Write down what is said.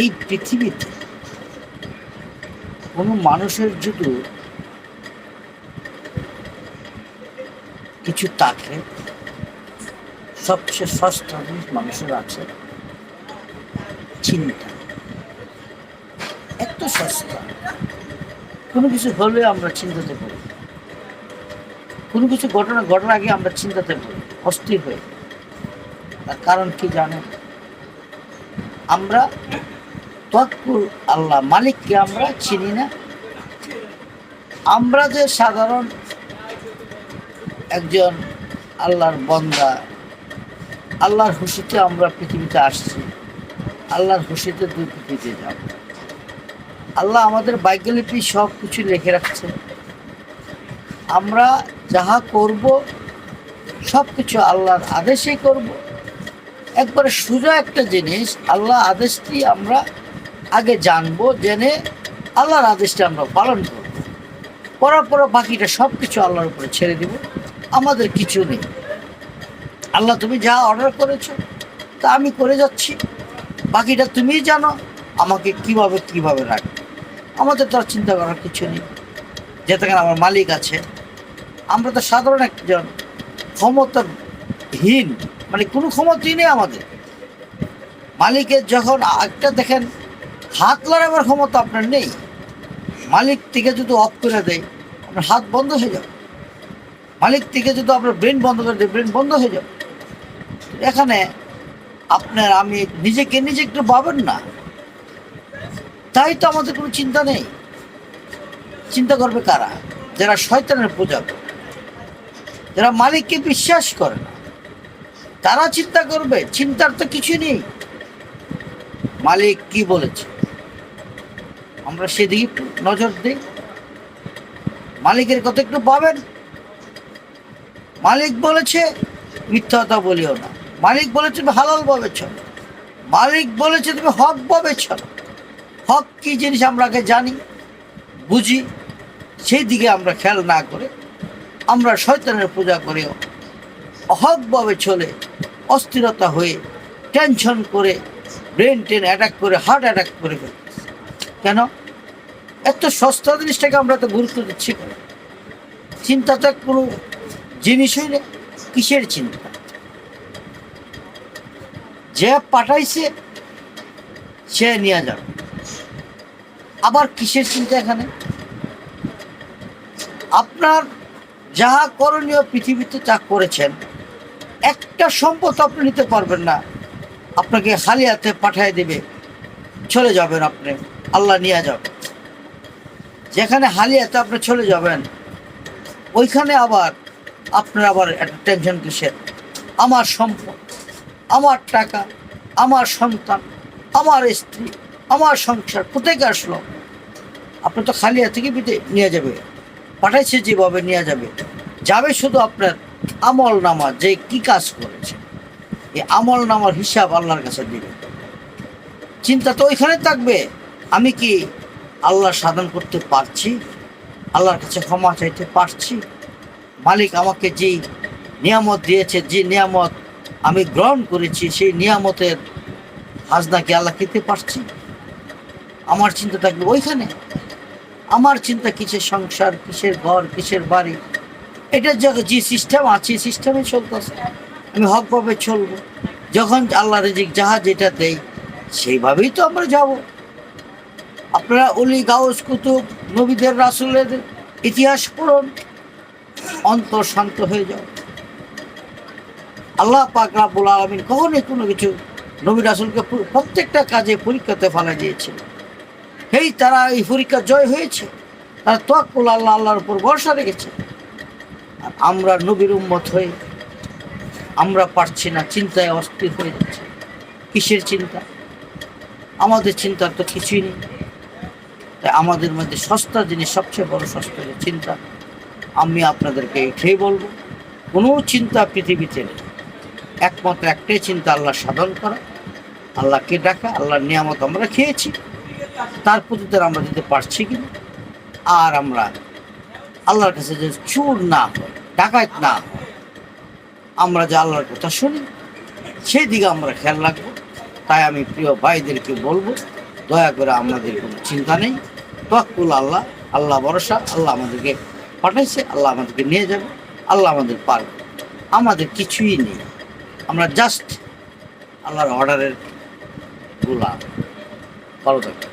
এই পৃথিবীতে কোনো মানুষের যদি কিছু থাকে, সবচেয়ে সস্তা জিনিস মানুষের আছে চিন্তা এত সস্তা কোনো কিছু হলে আমরা চিন্তাতে পড়ি কোনো কিছু ঘটনা, ঘটনার আগে আমরা চিন্তাতে পড়ি অস্থির হয়ে। তার কারণ কি জানেন? আমরা তৎপুর আল্লাহ, মালিককে আমরা চিনি না। আমরা যে সাধারণ একজন আল্লাহর বন্দা, আল্লাহর খুশিতে আমরা পৃথিবীতে আসছি, আল্লাহর খুশিতে দুই পৃথিবীতে যাব। আল্লাহ আমাদের বাইকলিপি সব কিছু লিখে রাখছে। আমরা যাহা করব সব কিছু আল্লাহর আদেশেই করব। একবারে সোজা একটা জিনিস আল্লাহ আদেশটি আমরা আগে জানব, জেনে আল্লাহর আদেশটা আমরা পালন করব। করার পর বাকিটা সব কিছু আল্লাহর উপরে ছেড়ে দিব, আমাদের কিছু নেই। আল্লাহ, তুমি যা অর্ডার করেছ, তা আমি করে যাচ্ছি। বাকিটা তুমিই জানো, আমাকে কীভাবে কীভাবে রাখবে। আমাদের তো আর চিন্তা করার কিছু নেই। যেখানে আমার মালিক আছে, আমরা তো সাধারণ একজন ক্ষমতাহীন মানে কোনো ক্ষমতাই নেই আমাদের। মালিকের যখন একটা দেখেন, হাত লড়াবার ক্ষমতা আপনার নেই। মালিক থেকে যদি অফ করে দেয়, আপনার হাত বন্ধ হয়ে যাবে। মালিক থেকে যদি আপনার ব্রেন বন্ধ করে দেয় ব্রেন বন্ধ হয়ে যাবে। এখানে আপনার আমি নিজেকে নিজে একটু পাবেন না। তাই তো আমাদের কোনো চিন্তা নেই। চিন্তা করবে কারা? যারা শয়তানের পূজা করে যারা মালিককে বিশ্বাস করে না। তারা চিন্তা করবে, চিন্তার তো কিছু নেই। মালিক কি বলেছে? আমরা সেদিকে নজর দিই। মালিকের কথা একটু পাবেন মালিক বলেছে মিথ্যাটা বলিও না। মালিক বলেছে, তুমি হালাল ভাবে মালিক বলেছে, তুমি হক ভাবে হক কি জিনিস আমরা আগে জানি, বুঝি। সেই দিকে আমরা খেয়াল না করে আমরা শয়তানের পূজা করেও। অহকভাবে চলে। অস্থিরতা হয়ে টেনশন করে ব্রেন টেন অ্যাটাক করে হার্ট অ্যাটাক করে কেন? এত সস্তা জিনিসটাকে আমরা তো গুরুত্ব দিচ্ছি কেন? চিন্তাটা কোনো জিনিসই নেই, কিসের চিন্তা? যে পাঠাইছে, সে নিয়ে যাবে। আবার কিসের চিন্তা এখানে? আপনার যাহা করণীয় পৃথিবীতে যা করেছেন একটা সম্পদ আপনি নিতে পারবেন না। আপনাকে খালি হাতে পাঠিয়ে দেবে। চলে যাবেন আপনি। আল্লাহ নিয়ে যাবে। যেখানে হালি হাতে আপনি চলে যাবেন, ওইখানে আবার আপনার আবার একটা টেনশন কিসের? আমার সম্পদ, আমার টাকা, আমার সন্তান, আমার স্ত্রী, আমার সংসার কোথেকে আসলো? আপনি তো খালি হাতে কি নিয়ে যাবে? পাঠাইছে যেভাবে নিয়ে যাবে। যাবে শুধু আপনার আমল নামা যে কি কাজ করেছে, এই আমল নামার হিসাব আল্লাহর কাছে দিবে। চিন্তা তো ওইখানে থাকবে। আমি কি আল্লাহ সাধন করতে পারছি? আল্লাহর কাছে ক্ষমা চাইতে পারছি? মালিক আমাকে যে নিয়ামত দিয়েছে, যে নিয়ামত আমি গ্রহণ করেছি, সেই নিয়ামতের হাজনা কি আল্লাহ খেতে পারছি? আমার চিন্তা থাকবে ওইখানে। আমার চিন্তা কিসের সংসার, কিসের ঘর, কিসের বাড়ি? এটার জায়গায় যে সিস্টেম আছে সিস্টেমে চলতেছে। আমি হকভাবে চলবো। যখন আল্লাহ রেজিক যাহা যেটা দেয়, সেইভাবেই তো আমরা যাব। আপনারা অলি, গাউস, কুতুব, নবীদের, রাসুলের ইতিহাস পড়ুন, অন্তর শান্ত হয়ে যাও। আল্লাহ পাক রাব্বুল আলমিন কখনই কোনো কিছু নবী, রাসুলকে প্রত্যেকটা কাজে পরীক্ষাতে ফেলা দিয়েছিল এই তারা এই পরীক্ষা জয় হয়েছে। তারা তোয়াক্কুল আল্লাহ, আল্লাহর উপর ভরসা রেখেছে। আমরা নবীর উম্মত হয়ে আমরা পারছি না, চিন্তায় অস্থির হয়ে যাচ্ছে। কিসের চিন্তা? আমাদের চিন্তার তো কিছুই নেই। তাই আমাদের মধ্যে সস্তা জিনিস, সবচেয়ে বড় সস্তা চিন্তা। আমি আপনাদেরকে এটাই বলব, কোনো চিন্তা পৃথিবীতে নেই। একমাত্র একটাই চিন্তা, আল্লাহ সাধন করা, আল্লাহকে ডাকা, আল্লাহর নিয়ামত আমরা খেয়েছি। তার প্রতি আমরা দিতে পারছি কিনা আর আমরা আল্লাহর কাছে যে চুর না হয় ডাকাত না হয় আমরা যে আল্লাহর কথা শুনি সেই দিকে আমরা খেয়াল রাখব। তাই আমি প্রিয় ভাইদেরকে বলব, দয়া করে আমাদের কোনো চিন্তা নেই। তোয়াক্কুল আল্লাহ আল্লাহ ভরসা, আল্লাহ আমাদেরকে পাঠাইছে, আল্লাহ আমাদেরকে নিয়ে যাবে, আল্লাহ আমাদের পারবে আমাদের কিছুই নেই। আমরা জাস্ট আল্লাহর অর্ডারেরগুলা ভালো থাকবে